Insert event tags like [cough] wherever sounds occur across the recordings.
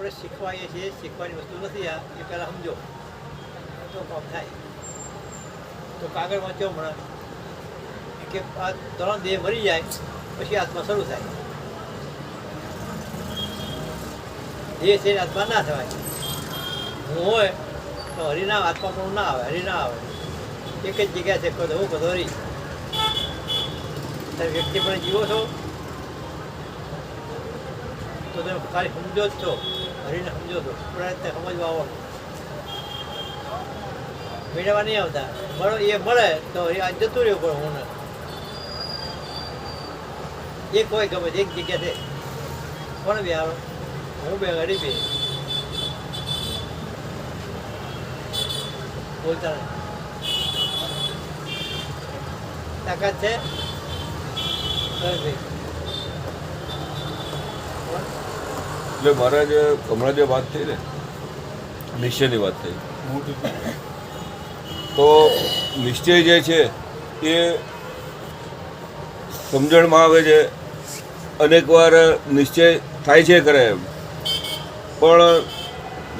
આપણે શીખવાઈએ છીએ, શીખવાની વસ્તુ નથી આ, એ પહેલાં સમજો. તો કામ થાય. તો કાગળ વાંચ્યો હમણાં. કે આ ત્રણ દેહ મરી જાય, પછી આત્મા શરૂ થાય. દેહ છે આત્મા ના થવાય. હું હોય તો હરિના આત્મા પણ ના આવે, હરિ ના આવે. એક જ જગ્યા છે કદો કદો હરી. તમે વ્યક્તિ પણ જીવો છો, તો તમે ખાલી સમજો જ છો. હરીને સમજો છો પ્રયત્ન સમજવા આવો. મેળવવા નહીં આવતા. મળો, એ મળે તો આ જતું રહ્યું પણ હું એક હોય ગમે એક જગ્યા છે કોણ બે આવે? હું બે હરી બે. બોલતા તાકાત છે? રવિભાઈ કોણ? એટલે મારા જે હમણાં જે વાત થઈ ને, નિશ્ચયની વાત થઈ. તો નિશ્ચય જે છે એ સમજણમાં આવે છે. અનેક વાર નિશ્ચય થાય છે કરે એમ. પણ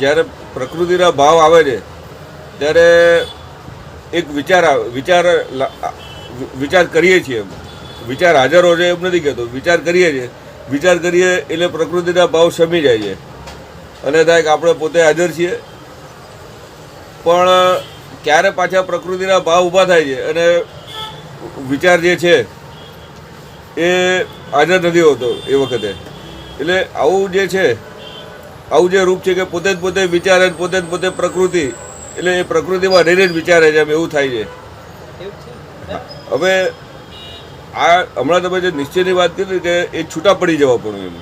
જ્યારે પ્રકૃતિના ભાવ આવે છે, ત્યારે એક વિચાર વિચાર વિચાર કરીએ છીએ એમ. વિચાર હાજર હોય એમ નથી કહેતો. વિચાર કરીએ છીએ. વિચાર કરીએ એટલે પ્રકૃતિના ભાવ શમી જાય છે. અને થાય કે આપણે પોતે હાજર છીએ. પણ ક્યારે પાછા પ્રકૃતિના ભાવ ઊભા થાય છે અને વિચાર જે છે એ હાજર નથી હોતો એ વખતે. એટલે આવું જે છે આવું જે રૂપ છે કે પોતે જ પોતે વિચારે પોતે જ પોતે પ્રકૃતિ એટલે એ પ્રકૃતિમાં રહીને જ વિચારે છે એમ એવું થાય છે? હવે આ હમણાં તમે જે નિશ્ચયની વાત કરી કે એ છૂટા પડી જવા પણ એમ.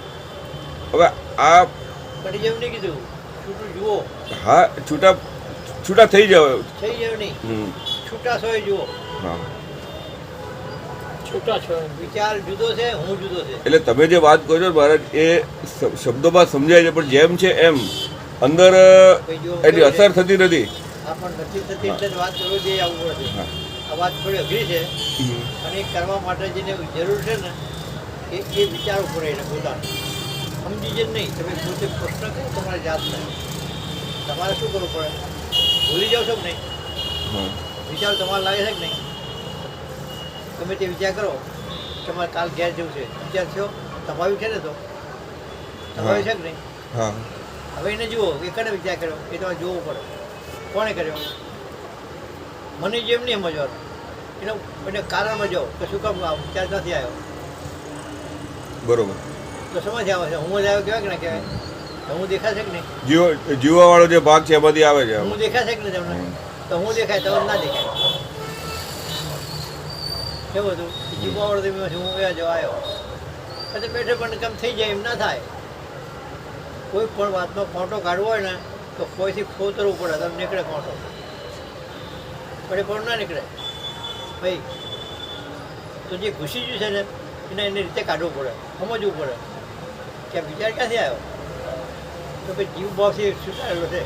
હવે આ પડી જવું નહીં કીધું. છૂટું જુઓ. હા છૂટા છૂટા થઈ જાવ. થઈ જાવ નહીં. છૂટા સોય જુઓ. હા. છૂટા છો વિચાર જુદો છે હું જુદો છે. એટલે તમે જે વાત કહો છો મહારાજ એ શબ્દોમાં સમજાય છે પણ જેમ છે એમ અંદર એની અસર થતી નથી. આ પણ નથી થતી એટલે વાત કરવી જોઈએ આવું આ વાત થોડી અઘરી છે. અને એ કરવા માટે જેને જરૂર છે ને એ એ વિચારો પડે એને પોતાને સમજી જ નહીં. તમે પોતે પ્રશ્ન કરો તમારી જાતને તમારે શું કરવું પડે? ભૂલી જાઓ છો કે નહીં? વિચાર તમારે લાગે છે કે નહીં? તમે તે વિચાર કરો. કે મારે કાલ ઘેર જવું છે. વિચાર થયો? તમારું છે ને તો? તમારું છે કે નહીં? હવે એને જુઓ કે કને વિચાર કર્યો? એ તમારે જોવો પડે. કોણે કર્યો? મને જેમ નહીં સમજવાનું. એનો એને કારણમાં જાઓ કે શું કામ આ નથી આવ્યો? બરોબર. તો સમજ આવે છે. હું જ આવ્યો કહેવાય કે ના કહેવાય હું દેખાશે કે નહીં? જીવો જીવવાવાળો જે ભાગ છે એમાંથી આવે છે. હું દેખાશે કે નહીં તમને? તો હું દેખાય તમને ના દેખાય. કેવું હતું? જીવાવાળો તમે હું ગયા જો આવ્યો. પછી બેઠે પણ કામ થઈ જાય એમ ના થાય. કોઈ પણ વાતનો ફોટો કાઢવો હોય ને તો કોઈથી ખોતરવું પડે તમે નીકળે ફોટો પડે પણ ના નીકળે. ભાઈ, તો જે ઘૂસી ગયું છે ને, એને એની રીતે કાઢવું પડે, સમજવું પડે. કે આ વિચાર ક્યાંથી આવ્યો? તો ભાઈ જીવ ભાવથી સુધારેલો છે.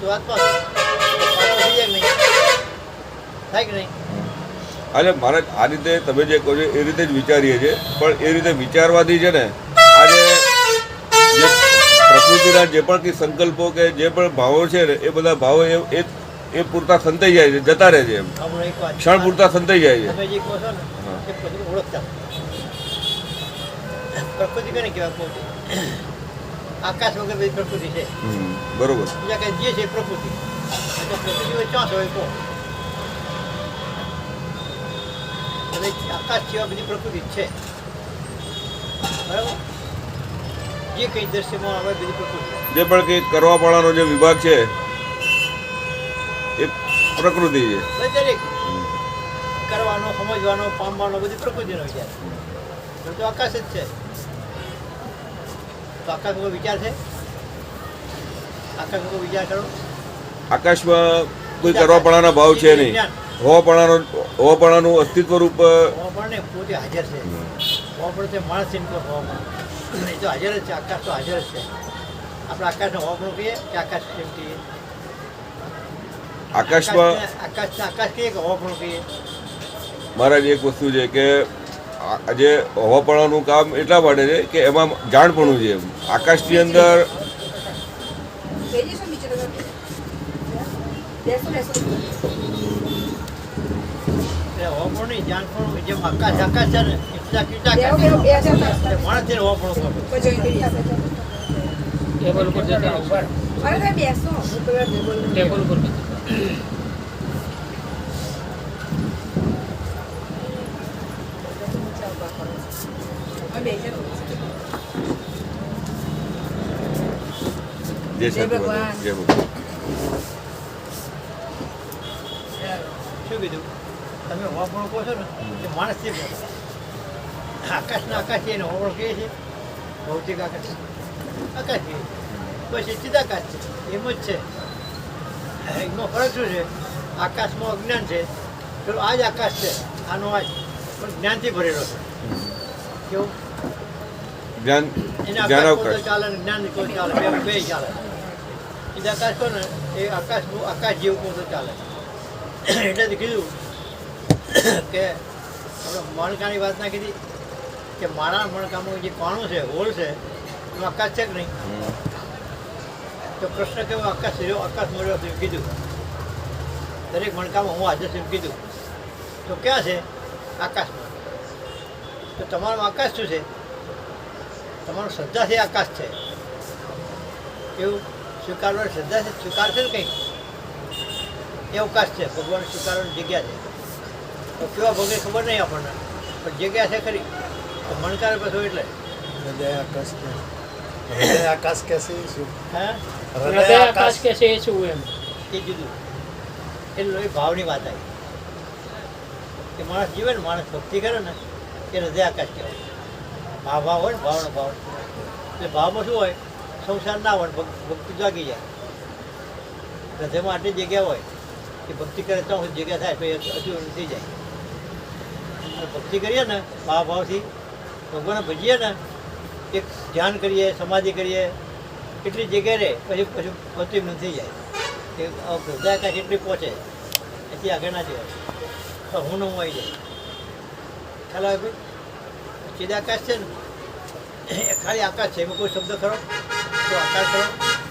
તો આત્મા થઈ જાય નહીં? થાય કે નહીં? એટલે મહારાજ આ રીતે તમે જે કહો છો એ રીતે જ વિચારીએ છીએ. પણ એ રીતે વિચારવાથી છે ને, આજે જે પ્રકૃતિના જે પણ કંઈ સંકલ્પો કે જે પણ ભાવો છે ને, એ બધા ભાવો એ એ પૂરતા સંતાઈ જાય છે જતા રહે છે એમ. ક્ષણ પૂરતા સંતાઈ જાય છે. આકાશ વગર પ્રકૃતિ છે. બરોબર. જે છે પ્રકૃતિ. આકાશ સિવાય બધી પ્રકૃતિ છે. બરાબર? જે કંઈ દ્રશ્યમાં આવે બધી પ્રકૃતિ. જે પણ કંઈક કરવાવાળાનો જે વિભાગ છે એ પ્રકૃતિ છે. દરેક કરવાનો સમજવાનો પામવાનો બધી પ્રકૃતિનો વિચાર છે. તો આકાશ જ છે. તો આકાશ ઉપર વિચાર છે? આકાશ ઉપર વિચાર કરો. આકાશમાં કોઈ કરવાપણાના ભાવ છે નહીં. હોવાપણાનો હોવાપણાનું અસ્તિત્વ રૂપ હોવાપણ ને પોતે હાજર છે. હોવાપણ તે માણસ એમ હોવામાં હવામાં. એ તો હાજર જ છે આકાશ તો હાજર જ છે. આપણે આકાશને હોવાપણું કહીએ કે આકાશ કેમ કહીએ? આકાશમાં મહારાજ એક વસ્તુ છે કે આજે જે હવાપણાનું કામ એટલા માટે છે કે એમાં જાણપણું છે આકાશની અંદર. ટેબલ ઉપર બેસો. ટેબલ ઉપર બેસો. જય જય ભગવાન. જય ભગવાન. શું કીધું? તમે હોપણું કહો છો ને? એ માણસ છે આકાશના આકાશ છે એને હોપણું કહે છે. ભૌતિક આકાશ. આકાશ છે. પછી ચિદાકાશ છે. એમ જ છે. એમાં ફરક શું છે આકાશમાં અજ્ઞાન છે પેલો આ જ આકાશ છે આનો આ જ પણ જ્ઞાનથી ભરેલો છે. કેવું? જ્ઞાન ચાલે જ્ઞાન ચાલે? બે ચાલે. આકાશ કહો ને એ આકાશનું આકાશ જેવું કહો તો ચાલે? એટલે કીધું કે આપણે મણકાની વાત ના કીધી કે મારા મણકામાં જે પાણું છે હોલ છે એમાં આકાશ છે કે નહીં. તો કૃષ્ણ કેવો આકાશ રહ્યો? આકાશ મળ્યો એમ કીધું. દરેક મણકામાં હું હાજર છું એમ કીધું. તો ક્યાં છે? આકાશમાં. તો તમારું આકાશ શું છે? તમારું શ્રદ્ધા છે આકાશ છે. એવું? સ્વીકારવાની શ્રદ્ધા છે? સ્વીકાર છે ને કંઈક એ અવકાશ છે. ભગવાન સ્વીકારવાની જગ્યા છે. તો કેવા ભોગે ખબર નહીં આપણને. પણ જગ્યા છે ખરી. તો મણકાર પછી એટલે. હૃદય આકાશ કે હૃદય આકાશ કેસી શું? હા? હૃદય આકાશ કે છે એ શું એમ? એ જુદું એટલે એ ભાવની વાત આવી. કે માણસ જીવે ને માણસ ભક્તિ કરે ને એ હૃદય આકાશ કહેવાય. ભાવ ભાવ હોય ને ભાવનો ભાવ. એટલે ભાવમાં શું હોય? સંસાર ના હોય ભક્તિ જાગી જાય. હૃદયમાં આટલી જગ્યા હોય કે ભક્તિ કરે તો જગ્યા થાય તો એ હજુ થઈ જાય. ભક્તિ કરીએ ને ભાવ ભાવથી ભગવાનને ભજીએ ને એક ધ્યાન કરીએ સમાધિ કરીએ એટલી જગ્યા રહે પછી પછી ભક્તિ નથી જાય. કે હૃદયાકાશ એટલી પહોંચે એથી આગળ ના જવાય. તો હું ન હું આવી જાય. ખ્યાલ આવે ભાઈ ચિદાકાશ છે ને ખાલી આકાશ છે એમાં કોઈ શબ્દ ખરો? કોઈ આકાર ખરો?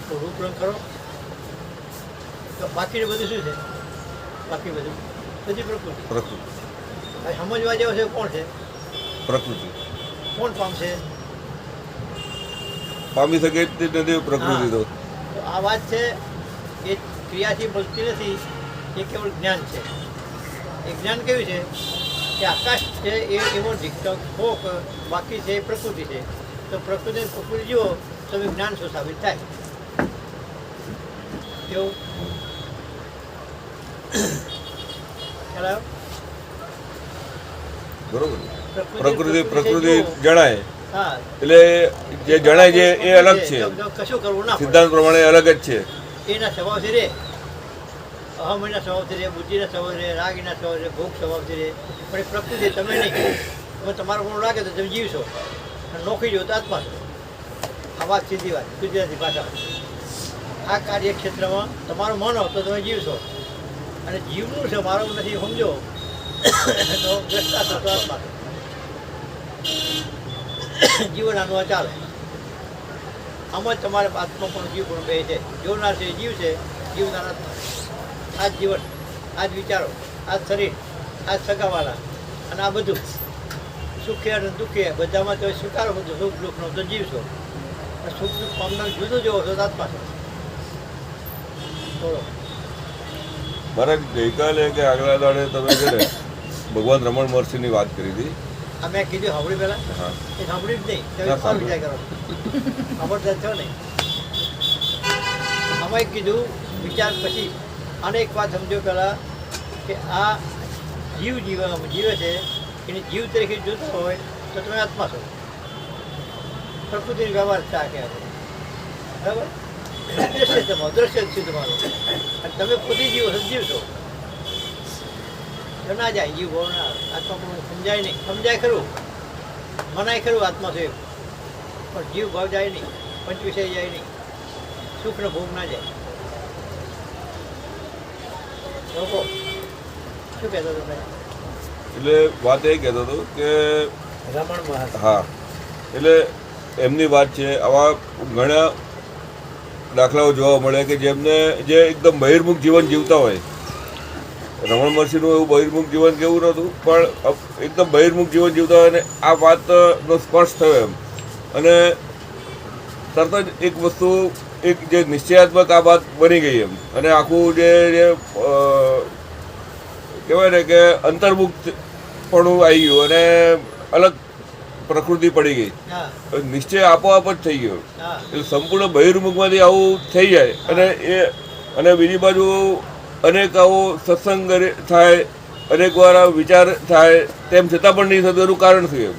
કોઈ રૂપરંગ ખરો? તો બાકી બધું શું છે? બાકી બધું બધી પ્રકૃતિ. પ્રકૃતિ. સમજવા જેવો છે કોણ છે? પ્રકૃતિ. કોણ પામશે પામી શકે તે નથી પ્રકૃતિ તો. આ વાત છે એ ક્રિયાથી મળતી નથી એ કેવળ જ્ઞાન છે. એ જ્ઞાન કેવું છે? કે આકાશ છે એ એવો ઢીકટક બાકી છે એ પ્રકૃતિ છે. તો પ્રકૃતિ પ્રકૃતિ જુઓ તો જ્ઞાન શું સાબિત થાય? કેવું બરોબર. પ્રકૃતિ પ્રકૃતિ. જણાય. એટલે જે જણાય છે એ અલગ છે. સિદ્ધાંત પ્રમાણે અલગ જ છે. એના સ્વભાવથી રે. અહમના સ્વભાવથી રે બુદ્ધિના સ્વભાવ રે રાગીના સ્વભાવ રે ભોગ સ્વભાવથી રે. પણ એ પ્રકૃતિ તમે નહીં. તમે તમારું ગુણ લાગે તો તમે જીવશો અને નોખી જો તો આત્મા છો. આ વાત સીધી વાત ગુજરાતી ભાષામાં. આ કાર્યક્ષેત્રમાં તમારું માનો તો તમે જીવશો અને જીવનું છે મારું નથી સમજો. [coughs] તો આત્મા જીવન આ ચાલે. આમાં તમારે આત્મા પણ જીવ પણ બે છે. જીવનાર છે જીવ છે, જીવનાર આ જ જીવન, આ જ વિચારો, આ જ શરીર, આ જ સગાવાળા અને આ બધું. સુખે અને દુઃખે બધામાં તમે સ્વીકારો બધું. સુખ દુઃખનો તો જીવશો અને સુખ દુઃખ પામનાર જુદું જોવો છો, આત્મા છો. બોલો. મારા ગઈકાલે કે આગલા દાડે તમે છે ભગવાન રમણ મહર્ષિની વાત કરી હતી. આ મેં કીધું સાંભળ્યું પહેલાં? એ સાંભળ્યું જ નહીં. તમે વિચાર કરો ખબરદાર છો નહીં અમે કીધું વિચાર પછી. આને એક વાત સમજો પહેલાં કે આ જીવ જીવ જીવે છે એને જીવ તરીકે જોતો હોય તો તમે આત્મા છો. પ્રકૃતિનો વ્યવહાર છે આ કહેવાય બરાબર? દ્રશ્ય તમારું દ્રશ્ય છે તમારું. અને તમે પોતે જીવો સમજીવ છો ના જાય જીવ ભાવ ના આવે. આત્મા પણ સમજાય નહીં. સમજાય ખરું. મનાય ખરું આત્મા છે પણ જીવ ભાવ જાય નહીં. પંચ વિષય જાય નહીં. સુખનો ભોગ ના જાય. લોકો શું કહેતો હતો એટલે વાત એ કહેતો હતો કે રમણ હા એટલે એમની વાત છે આવા ઘણા દાખલાઓ જોવા મળે કે જેમને જે એકદમ બહિર્મુખ જીવન જીવતા હોય રમણ મહર્ષિનું એવું બહિર્મુખ જીવન કેવું નહોતું પણ એકદમ બહિર્મુખ જીવન જીવતા અને આ વાતનો સ્પર્શ થયો એમ. અને તરત જ એક વસ્તુ એક જે નિશ્ચયાત્મક આ વાત બની ગઈ એમ. અને આખું જે જે કહેવાય ને કે અંતર્મુક્ત પણ આવી ગયું અને અલગ પ્રકૃતિ પડી ગઈ. નિશ્ચય આપોઆપ જ થઈ ગયો. એટલે સંપૂર્ણ બહિર્મુખમાંથી આવું થઈ જાય. અને એ અને બીજી બાજુ અનેક આવો સત્સંગ થાય અનેક વાર વિચાર થાય તેમ છતાં પણ નહીં થતું એનું કારણ શું એમ.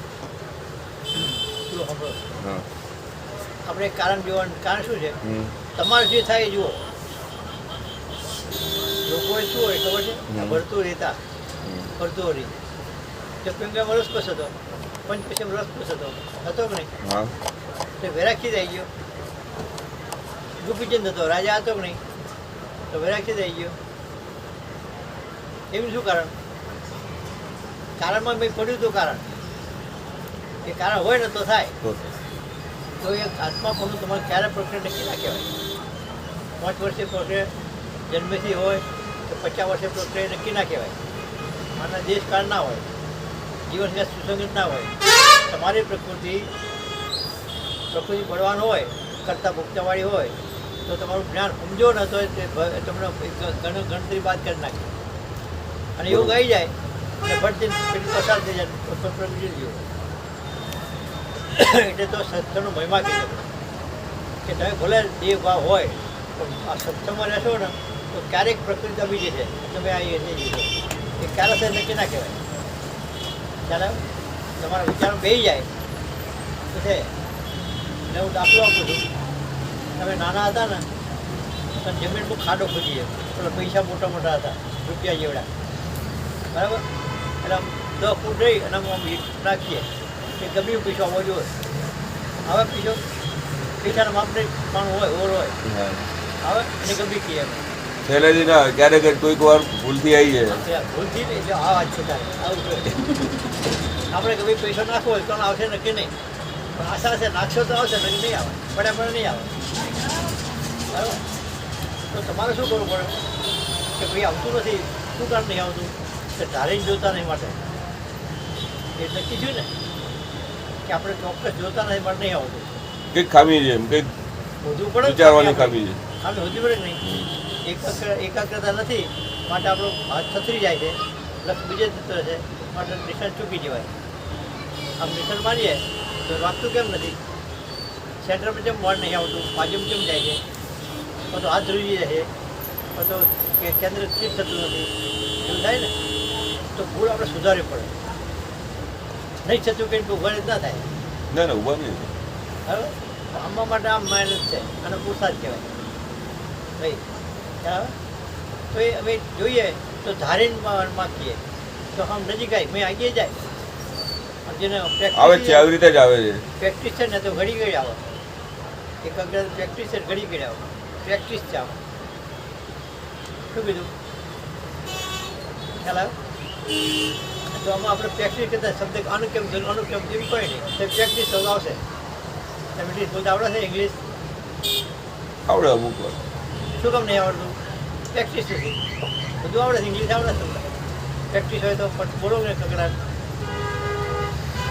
આપણે કારણ જોવાનું કારણ શું છે. તમારે જે થાય જુઓ. લોકોએ શું હોય ખબર છે. ભરતું રહેતા. ભરતું રહી. જો પેંગા વરસ પસ હતો. પંચ પછી વરસ પસ હતો. હતો કે નહીં? હા. તો વેરાખી થઈ ગયો. ગોપીચંદ હતો. રાજા હતો કે નહીં? તો વેરાખી થઈ ગયો. એનું શું કારણ? કારણમાં મેં પડ્યું હતું કારણ. એ કારણ હોય ને તો થાય. તો એ આત્મા પણ તમારે ક્યારે પ્રક્રિયા નક્કી ના કહેવાય? પાંચ વર્ષે પ્રક્રિયા જન્મથી હોય તો પચાસ વર્ષે પ્રક્રિયા નક્કી ના કહેવાય. આના દેશ કાળ ના હોય જીવન સુસંગત ના હોય. તમારી પ્રકૃતિ પ્રકૃતિ બળવાન હોય કરતાં ભૂખતાવાળી હોય તો તમારું જ્ઞાન સમજો ને તો તમને ગણતરી બાદ કરી નાખે. અને યોગ આવી જાય. અને ભટથી પસાર થઈ જાય. એટલે તો સત્સંગનો મહિમા કીધો કે તમે ભલે દેહ ભાવ હોય પણ આ સત્સંગમાં રહેશો ને તો ક્યારેક પ્રકૃતિ આવી જશે તમે આ એ એ ક્યારે થાય નક્કી ના કહેવાય? ત્યારે તમારા વિચારો બે જાય. તો છે. ને હું દાખલો આપું છું. તમે નાના હતા ને તો જમીન પર ખાડો ખોદીએ. પેલા પૈસા મોટા મોટા હતા રૂપિયા જેવડા. બરાબર? એટલે આમ દસ ફૂટ રહી અને આમ નાખીએ કે ગમે પૈસો આવવો જોઈએ હવે પૈસો પૈસાના માપને પણ હોય ઓર હોય. હવે એને ગમી કહીએ અમે સહેલાઈથી ના ક્યારેક કોઈક વાર ભૂલથી આવી જાય. ભૂલથી નહીં આ વાત છે આવું આપણે કभी પૈસો નાખવો હોય તો આવશે નક્કી નહીં? પણ આશા છે નાખશો તો આવશે નક્કી નહીં આવે. પણ પડે નહીં આવે. બરાબર? તો તમારે શું કરવું પડે? કે ભાઈ આવતું નથી. શું કારણ નહીં આવતું? કે ધારીને જોતા નહીં માટે. એ નક્કી થયું ને કે આપણે ચોક્કસ જોતા નથી માટે નહીં આવતું. કંઈક ખામી છે એમ કંઈક વધુ પડે ને વિચારવાની ખામી ખામી છે. ખામી વધુ પડે કે નહીં એકાગ્ર એકાગ્રતા નથી માટે આપણો હાથ થથરી જાય છે લક્ષ બીજે જતો રહે છે માટે નિશાન ચૂકી જવાય. આમ નિશાન મારીએ તો વાગતું કેમ નથી? સેન્ટરમાં જેમ મળ નહીં આવતું બાજુમાં કેમ જાય છે? કાં તો હાથ ધ્રુજી જાય છે કાં તો કે કેન્દ્ર સ્થિર થતું નથી. એવું થાય ને? તો ભૂલ આપણે સુધારવી પડે. નહીં થતું કે ઊભા ના થાય. ના ના ઊભા નહીં. હવે આંબા માટે આમ માઇનસ છે. અને પુરસાદ કહેવાય. ભાઈ બરાબર? તો એ હવે જોઈએ તો ધારીને મા- માગીએ. તો આમ નજીક આવી મેં આગળ જાય. જેને આવે છે આવી રીતે જ આવે છે. પ્રેક્ટિસ છે ને તો ઘડી ઘડી આવે. એકાગ્ર પ્રેક્ટિસ છે ઘડી ઘડી આવે. પ્રેક્ટિસ છે આમ. શું કીધું? ખ્યાલ આવે તો આમાં આપણે પ્રેક્ટિસ કરતા શબ્દ આનું કેમ આનું કેમ થયું કોઈ નહીં તે પ્રેક્ટિસ તો આવશે. તમે ઇંગ્લિશ બોલતા આવડે છે ઇંગ્લિશ આવડે અમુક વાર. શું કેમ નહીં આવડતું? પ્રેક્ટિસ નથી બધું આવડે છે ઇંગ્લિશ આવડે તમને? પ્રેક્ટિસ હોય તો પણ બોલો ને કકડા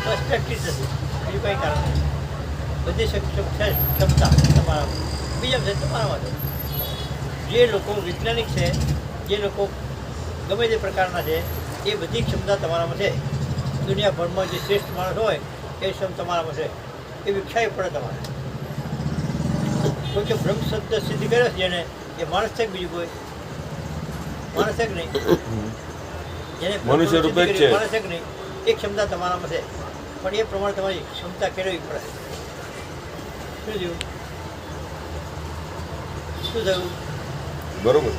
બસ પ્રેક્ટિસ નથી બીજું કંઈ કારણ નથી બધી છે ક્ષમતા તમારા બીજા છે તમારા જે લોકો વૈજ્ઞાનિક છે જે લોકો ગમે તે પ્રકારના છે એ બધી ક્ષમતા તમારામાં છે. દુનિયાભરમાં જે શ્રેષ્ઠ માણસ હોય એ ક્ષમ તમારામાં છે. એ વિકસાવી પડે તમારે. કોઈ કે બ્રહ્મ શબ્દ સિદ્ધ કર્યો છે જેને એ માણસ છે બીજું કોઈ? માણસ છે કે નહીં? જેને મનુષ્ય રૂપે છે. માણસ છે કે નહીં? એ ક્ષમતા તમારામાં છે. પણ એ પ્રમાણે તમારી ક્ષમતા કેળવવી પડે. શું થયું? શું થયું? બરોબર.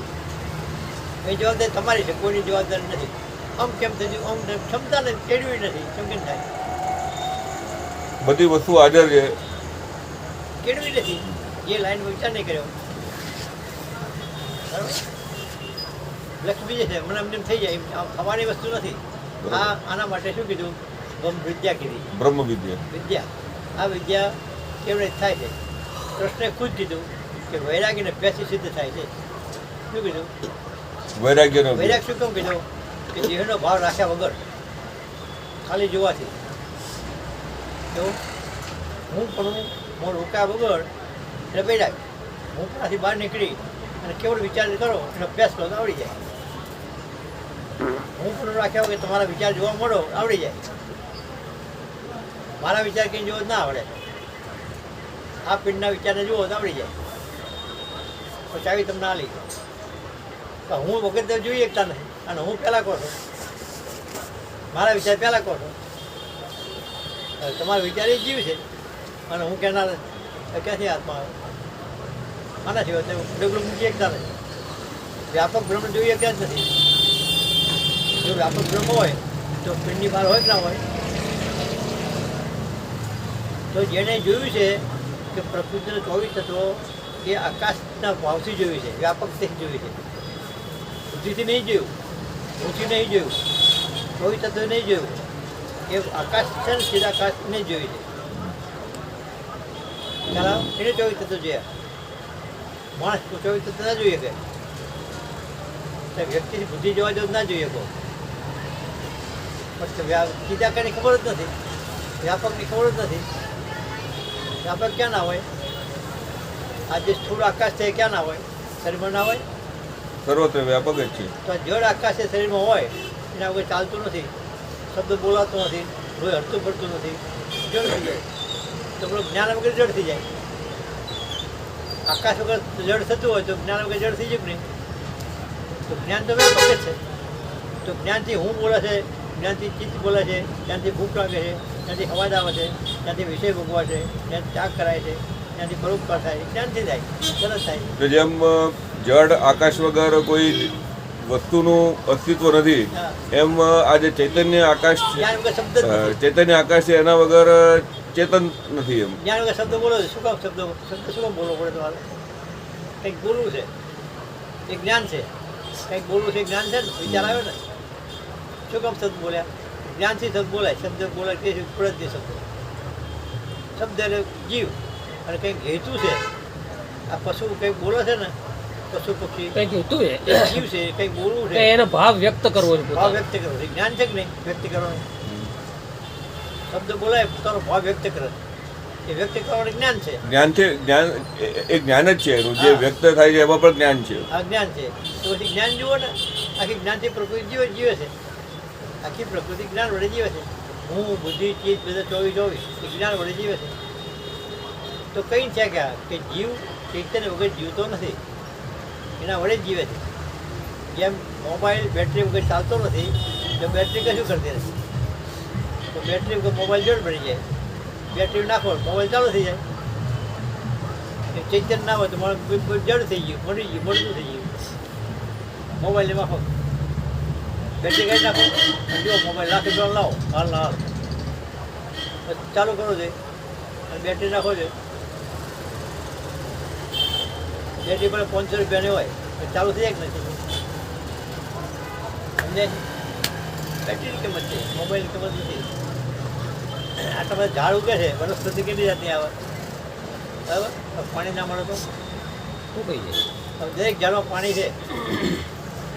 એ જવાબદારી તમારી છે કોઈની જવાબદારી નથી. આમ કેમ થયું? આમ તેમ. ક્ષમતા ને કેળવી નથી કેમ કેમ થાય? બધી વસ્તુ હાજર છે કેળવી નથી. એ લાઈન વિચાર નહીં કર્યો. લક્ષ્મી જે છે મને એમ થઈ જાય એમ થવાની વસ્તુ નથી. આ આના માટે શું કીધું? બ્રહ્મ વિદ્યા કીધી. બ્રહ્મ વિદ્યા. વિદ્યા. આ વિદ્યા કેવડે થાય છે? કૃષ્ણે ખુદ કીધું કે વૈરાગીને પેસી સિદ્ધ થાય છે. શું કીધું? વૈરાગ્યનો વૈરાગ શું કેમ કીધું? કે દેહનો ભાવ રાખ્યા વગર ખાલી જોવાથી. તો હું પણ હું રોકાયા વગર એટલે વૈરાગ હું પણ બહાર નીકળી અને કેવળ વિચાર કરો અને અભ્યાસ કરો તો આવડી જાય. હું પણ રાખ્યા વગર તમારા વિચાર જોવા મળો આવડી જાય. મારા વિચાર કંઈ જોવો ના આવડે. આ પિંડના વિચારને જુઓ તો આવડી જાય. ચાવી તમને આ તો હું વગર તો જોઈ શકતા નથી. અને હું પહેલાં કહું છું. મારા વિચાર પહેલાં કહો છો. તમારો વિચાર એ જીવ છે. અને હું કહેનાર ક્યાંથી હાથમાં આવે? આના સિવાય ડગલું મૂકી એકતા નથી. વ્યાપક બ્રહ્મ જોઈએ ત્યાં જ નથી. જો વ્યાપક બ્રહ્મ હોય તો પિંડની બહાર હોય કે ના હોય, તો જેણે જોયું છે કે પ્રકૃતિનો ચોવીસ તત્વો એ આકાશના ભાવથી જોયું છે. વ્યાપકથી જોયું છે. બુદ્ધિથી નહીં જોયું. ઊંચી નહીં જોયું. ચોવીસ તત્વ નહીં જોયું. એ આકાશ છે ને, સીધા આકાશ નહીં જોયું છે. ખ્યાલ એને ચોવીસ તત્વ જોયા. માણસ ચોવીસ તત્વ ના જોઈએ કે. વ્યક્તિ બુદ્ધિ જોવા જેવું ના જોઈએ વ્યા- સીધા કઈ ખબર જ નથી. વ્યાપકની ખબર જ નથી. વ્યાપક ક્યાં ના હોય? આજે સ્થૂળ આકાશ છે ક્યાં ના હોય? શરીરમાં ના હોય? સર્વત્ર વ્યાપક જ છે. તો જળ આકાશ શરીરમાં હોય, એના વગર ચાલતું નથી, શબ્દ બોલાતો નથી કોઈ હરતું પડતું નથી, જળ થઈ જાય. તો પેલું જ્ઞાન વગર જળ થઈ જાય. આકાશ વગર જળ થતું હોય તો જ્ઞાન વગર જળ થઈ જાય નહીં? તો જ્ઞાન તો વ્યાપક જ છે. તો જ્ઞાનથી હું બોલે છે, જ્ઞાનથી ચિત્ત બોલે છે ત્યાંથી ભૂખ લાગે છે ત્યાંથી અવાજ આવે છે ત્યાંથી વિષય ભોગવા છે ત્યાંથી ત્યાગ કરાય છે. ત્યાંથી પરોપકાર થાય જ્ઞાનથી થાય સરસ થાય. જેમ જડ આકાશ વગર કોઈ વસ્તુનું અસ્તિત્વ નથી એમ આ જે ચૈતન્ય આકાશ ચૈતન્ય આકાશ છે એના વગર ચેતન નથી એમ. જ્ઞાન વગર શબ્દ બોલો શું કામ શબ્દ? શબ્દ શું કામ બોલવો પડે તમારે? કંઈક બોલવું છે. એ જ્ઞાન છે. કંઈક બોલવું છે જ્ઞાન છે ને? વિચાર આવ્યો ને? શું કામ શબ્દ બોલ્યા? જ્ઞાનથી શબ્દ બોલાય. શબ્દ બોલાય તે પડે શબ્દ શબ્દ એટલે જીવ. અને કંઈક હેતુ છે. આ પશુ કંઈક બોલે છે ને પશુ પક્ષી કંઈક હતું એ જીવ છે કંઈક બોલવું છે. એનો ભાવ વ્યક્ત કરવો છે ભાવ વ્યક્ત કરવો છે. જ્ઞાન છે કે નહીં? વ્યક્ત કરવાનું. શબ્દ બોલાય પોતાનો ભાવ વ્યક્ત કરે. એ વ્યક્ત કરવાનું જ્ઞાન છે. જ્ઞાનથી જ્ઞાન એ- એ જ્ઞાન જ છે એનું. જે વ્યક્ત થાય છે એમાં પણ જ્ઞાન છે. આ જ્ઞાન છે. તો પછી જ્ઞાન જુઓ ને આખી જ્ઞાનથી પ્રકૃતિ જીવે જીવે છે. આખી પ્રકૃતિ જ્ઞાન વડે જીવે છે. હું બુદ્ધિ ચીજ બધા ચોવીસ ચોવીસ એ જ્ઞાન વડે જીવે છે. તો કઈ છે કે જીવ ચૈતન્ય વગર જીવતો નથી? એના વડે જીવે છે. જેમ મોબાઈલ બેટરી વગર ચાલતો નથી, તો બેટરી કશું કરતી નથી તો બેટરી વગર મોબાઈલ જોડ પડી જાય. બેટરી નાખો, મોબાઈલ ચાલુ થઈ જાય. ચૈતન્ય ના હોય તો મારે જડ થઈ ગયું, મરી ગયું મળતું થઈ ગયું. મોબાઈલની માફક બેટરી કાઢી નાખો. જો મોબાઈલ રૂપિયા લાવો. હાલ હાલ. ચાલુ કરો છે. બેટરી નાખો છે. બેટરી પણ પાંચસો રૂપિયાની હોય તો ચાલુ થઈ જાય કે નથી? સમજાય? બેટરીની કિંમત છે મોબાઈલની કિંમત નથી આટલા બધા ઝાડ ઉગે છે વનસ્પતિ કેટલી જાતની આવે? બરાબર? પાણી ના મળે તો? શું કહી જાય દરેક ઝાડમાં પાણી છે.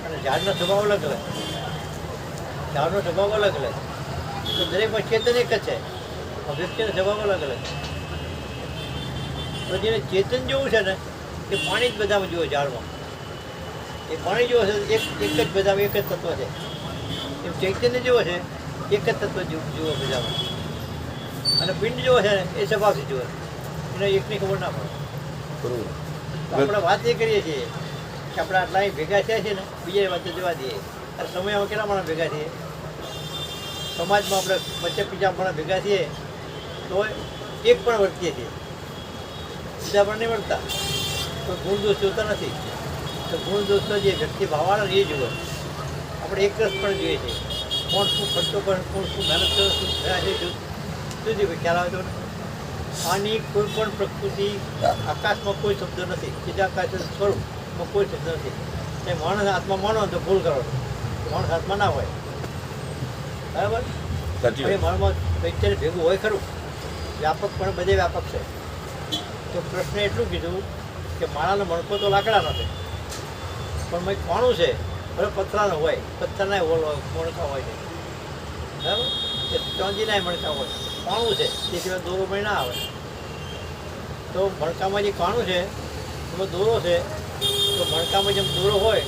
અને ઝાડનો સ્વભાવ અલગ અલગ ઝાડનો સ્વભાવ અલગ અલગ તો દરેકમાં ચેતન એક જ છે. વ્યક્તિનો સ્વભાવ અલગ અલગ તો જેને ચેતન જેવું છે ને એ પાણી જ બધામાં જુઓ ઝાડમાં. એ પાણી જેવો છે એક એક જ બધામાં એક જ તત્વ છે. એમ ચૈતન્ય જેવો છે એક જ તત્વ જુઓ જુઓ બધામાં. અને પિંડ જેવો છે ને એ સ્વભાવથી જુઓ એને એકની ખબર ના પડે. આપણે વાત એ કરીએ છીએ કે આપણે આટલા ભેગા થયા છે ને બીજા વાતે જવા દઈએ. અને સમયમાં કેટલા માણસ ભેગા થઈએ? સમાજમાં આપણે વચ્ચે પચાસ પણ ભેગા થઈએ તો એક પણ વર્તીએ છીએ બીજા પણ નહીં વર્તા. તો ગુણ દોષ જોતા નથી. તો ગુણ દોષ તો જે વ્યક્તિ ભાવવાળા ને એ જુએ આપણે એક રસ પણ જોઈએ છે. કોણ શું ખર્ચો પણ કોણ શું મહેનત કરો શું થયા છે શું કોઈ ખ્યાલ આવે તો આની કોઈ પણ પ્રકૃતિ આકાશમાં કોઈ શબ્દ નથી. આકાશ સ્વરૂપમાં કોઈ શબ્દ નથી. એ માણસ હાથમાં માનો તો ભૂલ કરો. માણસ હાથમાં ના હોય. બરાબર? એ મનમાં વૈચાર ભેગું હોય ખરું. વ્યાપક પણ બધે વ્યાપક છે. તો પ્રશ્ન એટલું કીધું કે માળાનો મણકો તો લાકડાનો છે. પણ મેં કોણું છે? ભલે પથરાનો હોય. પથ્થરના હોલ હોય મણકા હોય છે. બરાબર? કે ચોંજીના મણકા હોય. કોણું છે? તે સિવાય દોરો પણ ના આવે. તો મણકામાં જે કાણું છે એમાં દોરો છે તો મણકામાં જેમ દોરો હોય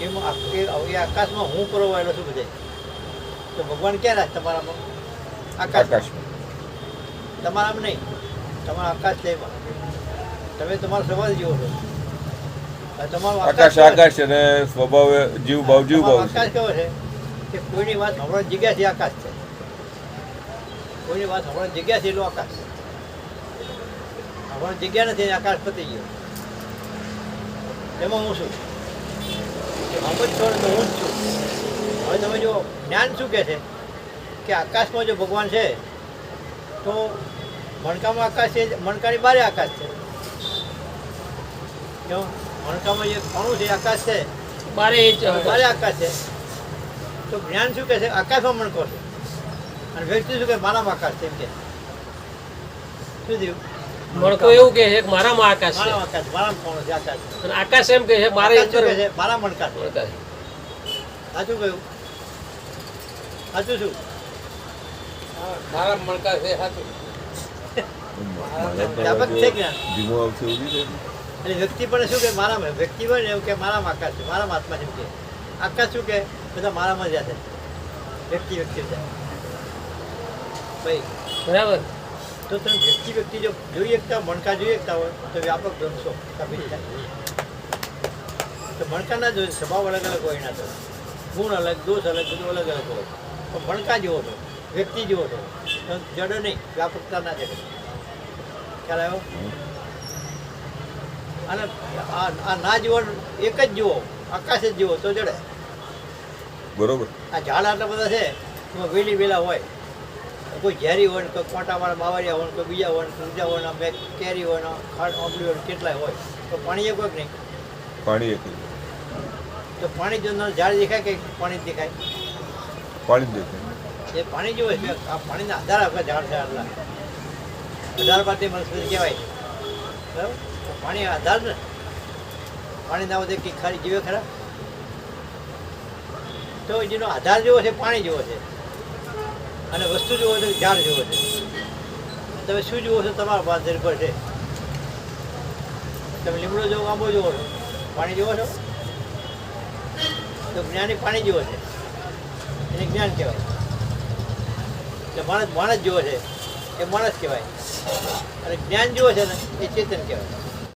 એમાં એ આકાશમાં હું પરોવાયેલો છું બધે. તો ભગવાન ક્યાં રાખ તમારામાં? આકાશ આકાશમાં. તમારામાં નહીં. તમારા આકાશ છે એમાં તમે તમારો સ્વભાવ જીવો છો. આકાશ છે? આકાશ અને સ્વભાવ જીવ ભાવ જીવ ભાવ આકાશ કેવો છે? કે કોઈની વાત હમણાં જગ્યાથી આકાશ છે. કોઈની વાત હમણાં જગ્યા છે આકાશ આકાશ. હમણાં જગ્યા નથી આકાશ પતી ગયો. એમાં હું છું? આમ છોડ તો હું જ છું? હવે તમે જો જ્ઞાન શું કહે છે? કે આકાશમાં જો ભગવાન છે તો મણકામાં આકાશ છે મણકાની બારે આકાશ છે. જે કોણું છે આકાશ છે બારે બારે આકાશ છે. તો જ્ઞાન શું કહે છે? આકાશમાં મણકો છે. અને વ્યક્તિ શું કહે? મારામાં આકાશ છે એમ કે શું થયું? મણકો એવું કે છે મારામાં આકાશ છે. આકાશ મારામાં કોણ છે? આકાશ અને આકાશ એમ કે છે મારે મારા મણકા છે? સાચું કહ્યું? સાચું શું? મારા મણકા છે સાચું. વ્યાપક છે જ્ઞાન. ધીમો આવશે એવું નહીં થાય? અને વ્યક્તિ પણ શું કે મારામાં વ્યક્તિ પણ એવું કે મારામાં આકાશ છે મારામાં આત્મા છે કે. આકાશ શું કે બધા મારામાં જ છે. વ્યક્તિ વ્યક્તિ ભાઈ બરાબર. તો તમે વ્યક્તિ વ્યક્તિ જો જોઈ શકતા મણકા જોઈ શકતા હોય તો વ્યાપક સાબિત તો મણકા ના જોઈએ સ્વભાવ અલગ અલગ હોય એના તો. ગુણ અલગ દોષ અલગ બધું અલગ અલગ હોય. પણ મણકા જેવો છો વ્યક્તિ જેવો છો તો જડો નહીં વ્યાપકતા ના જડો ખ્યાલ આવ્યો? અને આ ના જીવન એક જ જુઓ આકાશ જ જુઓ તો જડે બરોબર. આ ઝાડ આટલા બધા છે એમાં વેલી વેલા હોય. કોઈ ઝેરી હોય ને કોઈ કોટાવાળા બાવરિયા હોય કોઈ બીજા હોય ને બીજા હોય ને બે કેરી હોય ને ખાડ આંબલી હોય કેટલાય હોય. તો પાણી એ કોઈ નહીં? પાણી એક તો પાણી જો ઝાડ દેખાય કે પાણી દેખાય? પાણી દેખાય. એ પાણી જેવું છે? આ પાણીના આધાર આપણા ઝાડ છે આટલા અઢાર પાટી મને કહેવાય? બરાબર? પાણી આધાર ને પાણી ના વધે કે જીવે ખરા? તો જેનો આધાર જેવો છે, પાણી જેવો છે. અને વસ્તુ જેવો છે, ઝાડ જેવો છે. તમે શું જુઓ છો, તમારા પાસે નિર્ભર છે. તમે લીમડો જેવો આંબો જુઓ છો, પાણી જુઓ છો? તો જ્ઞાની પાણી જેવો છે. એને જ્ઞાન કહેવાય. એટલે માણસ માણસ જેવો છે, એ માણસ કહેવાય. અને જ્ઞાન જેવો છે ને, એ ચેતન કહેવાય.